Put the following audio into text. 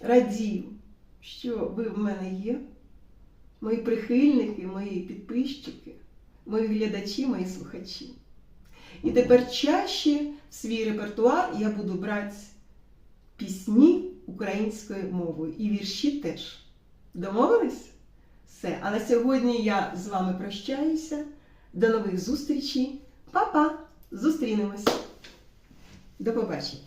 радію, що ви в мене є, мої прихильники, мої підписчики, мої глядачі, мої слухачі. І тепер чаще в свій репертуар я буду брати пісні українською мовою і вірші теж. Домовились? Все. А на сьогодні я з вами прощаюся. До нових зустрічей. Па-па! Зустрінемось. До побачення.